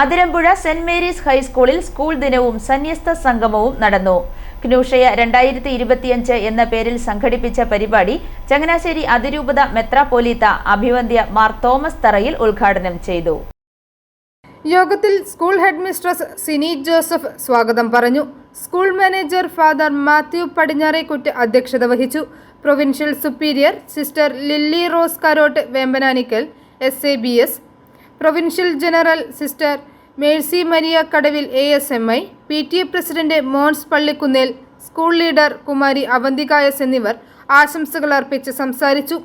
Athirampuzha saint Mary's ഹൈസ്കൂളിൽ school ദിനവും സന്യസ്ത സംഗമവും നടന്നു. ക്നൂഷയ രണ്ടായിരത്തി ഇരുപത്തിയഞ്ച് എന്ന പേരിൽ സംഘടിപ്പിച്ച പരിപാടി ചങ്ങനാശ്ശേരി അതിരൂപത മെത്രാപ്പോലീത്ത അഭിവന്ദ്യ മാർ തോമസ് തറയിൽ ഉദ്ഘാടനം ചെയ്തു. യോഗത്തിൽ school head mistress Sini Joseph സ്വാഗതം പറഞ്ഞു. School manager father Mathew Padinjarekuttu അധ്യക്ഷത വഹിച്ചു. Provincial superior sister Lilly Rose Karottu Vembananikkal S A B S provincial general sister Mercy Maria Kadavil A S M I P T A president Mons Pallikkunnel school leader Kumari അവന്തികായസ് എന്നിവർ ആശംസകൾ അർപ്പിച്ച് സംസാരിച്ചു.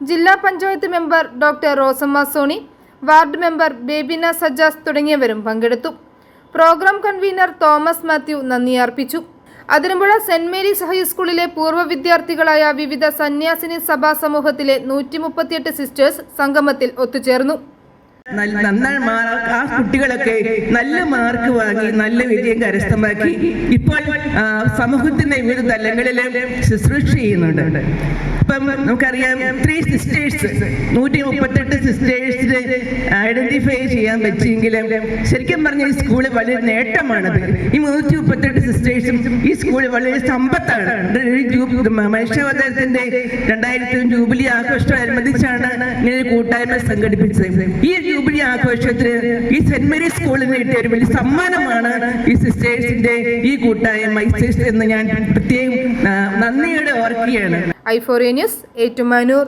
ജില്ലാ panchayat member doctor Rosamma Soni ward member Bebina Sajas തുടങ്ങിയവരും പങ്കെടുത്തു. Programme convener Thomas Mathew നന്ദി അർപ്പിച്ചു. അതിരമ്പുഴ സെന്റ് മേരീസ് ഹൈസ്കൂളിലെ പൂർവ വിദ്യാർത്ഥികളായ വിവിധ സന്യാസിനി സഭാ സമൂഹത്തിലെ നൂറ്റി സിസ്റ്റേഴ്സ് സംഗമത്തിൽ ഒത്തുചേർന്നു. ആ കുട്ടികളൊക്കെ നല്ല മാർക്ക് വാങ്ങി നല്ല വിജയം കരസ്ഥമാക്കി. ഇപ്പോൾ സമൂഹത്തിന്റെ വിവിധ തലങ്ങളിലും ശുശ്രൂഷ ചെയ്യുന്നുണ്ട്. ഇപ്പം നമുക്കറിയാം ത്രീ സിസ്റ്റേഴ്സ് നൂറ്റി മുപ്പത്തെട്ട് സിസ്റ്റേഴ്സിന് ഐഡന്റിഫൈ ചെയ്യാൻ പറ്റിയെങ്കിലും ശരിക്കും പറഞ്ഞ ഈ സ്കൂൾ വലിയ നേട്ടമാണത്. ഈ നൂറ്റി മുപ്പത്തെട്ട് സിസ്റ്റേഴ്സും ഈ സ്കൂൾ വളരെ സമ്പത്താണ്. മനുഷ്യാവതാരത്തിന്റെ രണ്ടായിരത്തി ജൂബിലി ആഘോഷം അനുബന്ധിച്ചാണ് ഇങ്ങനെ കൂട്ടായ്മ സംഘടിപ്പിച്ചത്. ഈ ജൂബിലി ആഘോഷത്തിന് ഈ സെന്റ് മേരീസ് സ്കൂളിന് കിട്ടിയ ഒരു വലിയ സമ്മാനമാണ് ഈ സിസ്റ്റേഴ്സിന്റെ ഈ കൂട്ടായ്മ ഈ എന്ന് ഞാൻ പ്രത്യേകം നന്ദിയോടെ ഓർക്കുകയാണ്. ഐഫോറിയ ന്യൂസ് ഏറ്റുമാനൂർ.